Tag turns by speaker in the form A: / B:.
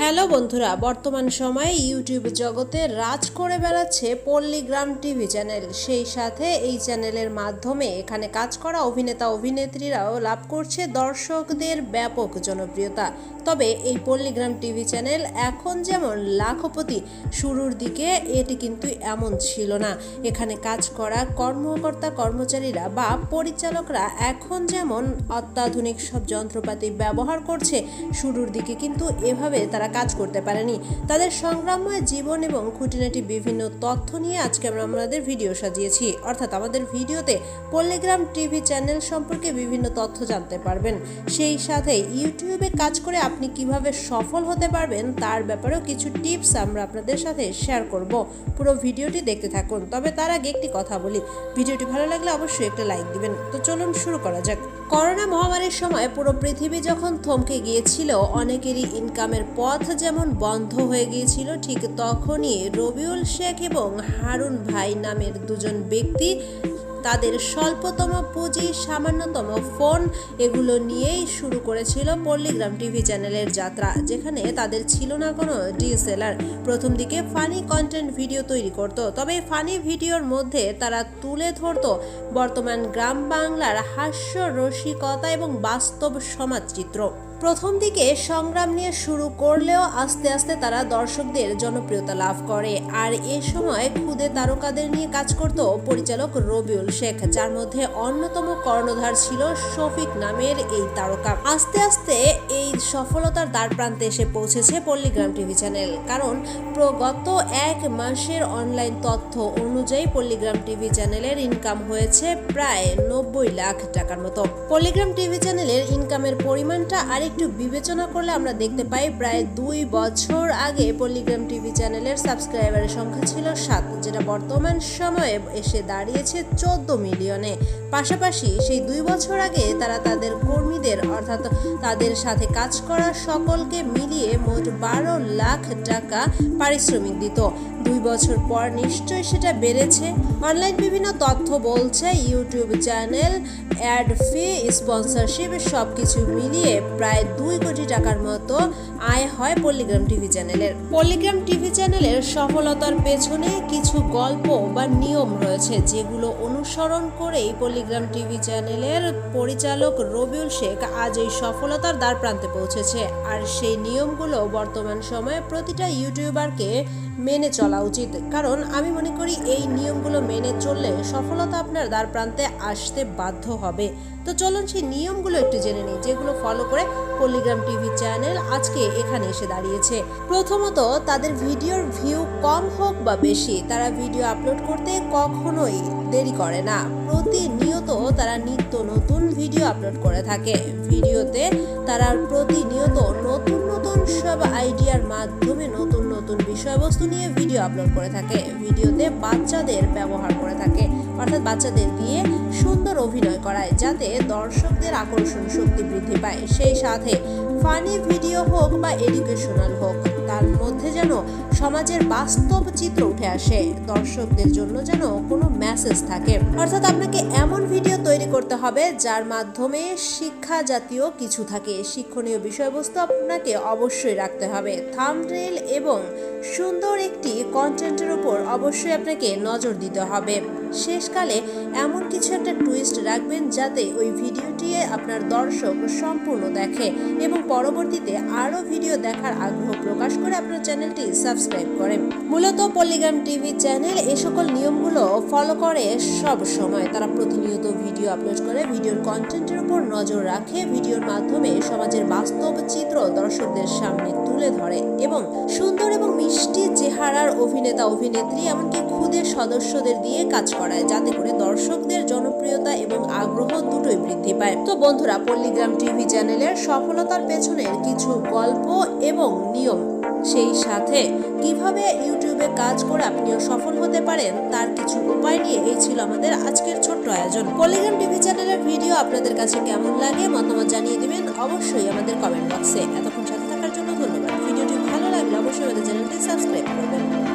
A: Hello বন্ধুরা, বর্তমান সময়ে ইউটিউব জগতে রাজ করে বেড়াচ্ছে পল্লীগ্রাম টিভি চ্যানেল। সেই সাথে এই চ্যানেলের মাধ্যমে এখানে কাজ করা অভিনেতা, অভিনেত্রীরাও লাভ করছে দর্শকদের ব্যাপক জনপ্রিয়তা। তবে এই পল্লীগ্রাম টিভি চ্যানেল এখন যেমন লাখপতি, শুরুর দিকে এটি কিন্তু এমন ছিল না। এখানে কাজ করা কর্মকর্তা, কর্মচারীরা বা পরিচালকরা এখন যেমন অত্যাধুনিক সব যন্ত্রপাতি ব্যবহার করছে, শুরুর দিকে কিন্তু এভাবে তারা কাজ করতে পারেনি। তাদের সংগ্রামময় জীবন এবং খুঁটিনাটি বিভিন্ন তথ্য নিয়ে আজকে আমরা আমাদের ভিডিও সাজিয়েছি। অর্থাৎ আমাদের ভিডিওতে পল্লিগ্রাম টিভি চ্যানেল সম্পর্কে বিভিন্ন তথ্য জানতে পারবেন। সেই সাথে ইউটিউবে কাজ করে আপনি কীভাবে সফল হতে পারবেন তার ব্যাপারেও কিছু টিপস আমরা আপনাদের সাথে শেয়ার করব। পুরো ভিডিওটি দেখতে থাকুন। তবে তার আগে একটি কথা বলি। ভিডিওটি ভালো লাগলে অবশ্যই একটা লাইক দিবেন। তো চলুন শুরু করা যাক। করোনা মহামারীর সময় পুরো পৃথিবী যখন থমকে গিয়েছিল, অনেকেরই ইনকামের পথ যেমন বন্ধ হয়ে গিয়েছিল, ঠিক তখনই রবিউল শেখ এবং হারুন ভাই নামের দুজন ব্যক্তি তাদের স্বল্পতম পুঁজি, সামান্যতম ফোন এগুলো নিয়েই শুরু করেছিল পল্লীগ্রাম টিভি চ্যানেলের যাত্রা, যেখানে তাদের ছিল না কোনো ডিএসএলআর। প্রথম দিকে ফানি কন্টেন্ট ভিডিও তৈরি করত, তবে ফানি ভিডিওর মধ্যে তারা তুলে ধরত বর্তমান গ্রাম বাংলার হাস্য রসিকতা এবং বাস্তব সমাজচিত্র। প্রথম দিকে সংগ্রাম নিয়ে শুরু করলেও আস্তে আস্তে তারা দর্শকদের জনপ্রিয়তা লাভ করে। আর এ সময় খুদে তারকাদের নিয়ে কাজ করত পরিচালক রবিউল শেখ, যার মধ্যে অন্যতম কর্ণধার ছিল শফিক নামের এই তারকা। আস্তে আস্তে এই সফলতার দ্বার প্রান্তে এসে পৌঁছেছে পল্লীগ্রাম টিভি চ্যানেল। কারণ গত এক মাসের অনলাইন তথ্য অনুযায়ী পল্লীগ্রাম টিভি চ্যানেলের ইনকাম হয়েছে প্রায় নব্বই লাখ টাকার মতো। পল্লীগ্রাম টিভি চ্যানেলের ইনকামের পরিমাণটা আরেকটু বিবেচনা করলে আমরা দেখতে পাই, প্রায় দুই বছর আগে পল্লীগ্রাম টিভি চ্যানেলের সাবস্ক্রাইবারের সংখ্যা ছিল সাত, যেটা বর্তমান সময়ে এসে দাঁড়িয়েছে চোদ্দ মিলিয়নে। পাশাপাশি সেই দুই বছর আগে তারা তাদের কর্মীদের, অর্থাৎ তাদের সাথে কাজ করা সকলকে মিলিয়ে মোট বারো লাখ টাকা পারিশ্রমিক দিত। দুই বছর পর নিশ্চয়ই সেটা বেড়েছে। অনলাইন বিভিন্ন তথ্য বলছে YouTube channel ad fee sponsorship সব কিছু মিলিয়ে প্রায় দুই কোটি টাকার মতো আয় হয় পল্লীগ্রাম টিভি চ্যানেলের পল্লীগ্রাম টিভি চ্যানেলের সফলতার পেছনে কিছু গল্প বা নিয়ম রয়েছে, যেগুলো অনুসরণ করেই পল্লীগ্রাম টিভি চ্যানেলের পরিচালক রবিউল শেখ আজ এই সফলতার দ্বার প্রান্তে পৌঁছেছে। আর সেই নিয়মগুলো বর্তমান সময়ে প্রতিটা ইউটিউবারকে মেনে চলা উচিত। কারণ আমি মনে করি এই নিয়মগুলো মেনে চললে সফলতা আপনার দ্বার প্রান্তে আসতে বাধ্য হবে। তো চলুন সেই নিয়মগুলো একটু জেনে নিই, যেগুলো ফলো করে পল্লীগ্রাম টিভি চ্যানেল আজকে এখানে এসে দাঁড়িয়েছে। প্রথমত, তাদের ভিডিওর ভিউ কম হোক বা বেশি, তারা ভিডিও আপলোড করতে কখনোই দেরি করে না। প্রতিনিয়ত তারা নিত্য নতুন ভিডিও আপলোড করে থাকে। ভিডিওতে তারা প্রতিনিয়ত নতুন নতুন সব আইডিয়ার মাধ্যমে নতুন নতুন বিষয়বস্তু নিয়ে ভিডিও আপলোড করে থাকে, ভিডিওতে বাচ্চাদের ব্যবহার করে থাকে। অর্থাৎ বাচ্চাদের দিয়ে সুন্দর অভিনয় করায়, যাতে দর্শকদের আকর্ষণ শক্তি বৃদ্ধি পায়। সেই সাথে ফানি ভিডিও হোক বা এডুকেশনাল হোক, তার মধ্যে যেন সমাজের বাস্তব চিত্র উঠে আসে, দর্শকদের জন্য যেন কোনো মেসেজ থাকে। অর্থাৎ আপনাকে এমন ভিডিও তৈরি করতে হবে যার মাধ্যমে শিক্ষা জাতীয় কিছু থাকে। শিক্ষণীয় বিষয়বস্তু আপনাকে অবশ্যই রাখতে হবে। থামনেল এবং সুন্দর একটি কন্টেন্টের উপর অবশ্যই আপনাকে নজর দিতে হবে। শেষকালে এমন কিছু একটা টুইস্ট রাখবেন যাতে ওই ভিডিওটি আপনার দর্শক সম্পূর্ণ দেখে এবং পরবর্তীতে আরও ভিডিও দেখার আগ্রহ প্রকাশ করে আপনার চ্যানেলটি সাবস্ক্রাইব করেন। মূলত পল্লীগ্রাম টিভি চ্যানেল এ সকল নিয়মগুলো ফলো করে সব সময়। তারা প্রতিনিয়ত ভিডিও আপলোড করে ভিডিওর কন্টেন্টের উপর নজর রাখে ভিডিওর মাধ্যমে সমাজের বাস্তব চিত্র দর্শকদের সামনে তুলে ধরে এবং সুন্দর এবং মিষ্টি চেহারার অভিনেতা অভিনেত্রী এমনকি খুদের সদস্যদের দিয়ে কাজ করায় যাতে করে দর্শকদের জনপ্রিয়তা এবং আগ্রহ দুটোই বৃদ্ধি পায়। তো বন্ধুরা, পল্লীগ্রাম টিভি চ্যানেলের সফলতার পেছনের কিছু গল্প এবং নিয়ম সেই সাথে। কীভাবে ইউটিউবে কাজ করে আপনিও সফল হতে পারেন, তার কিছু উপায় নিয়ে এই ছিল আমাদের আজকের ছোট্ট আয়োজন। পলিগ্রাম টিভি চ্যানেলের ভিডিও আপনাদের কাছে কেমন লাগে, মতামত জানিয়ে দিবেন অবশ্যই আমাদের কমেন্ট বক্সে। এতক্ষণ সাথে থাকার জন্য ধন্যবাদ। ভিডিওটি ভালো লাগলে অবশ্যই আমাদের চ্যানেলটি সাবস্ক্রাইব করবেন।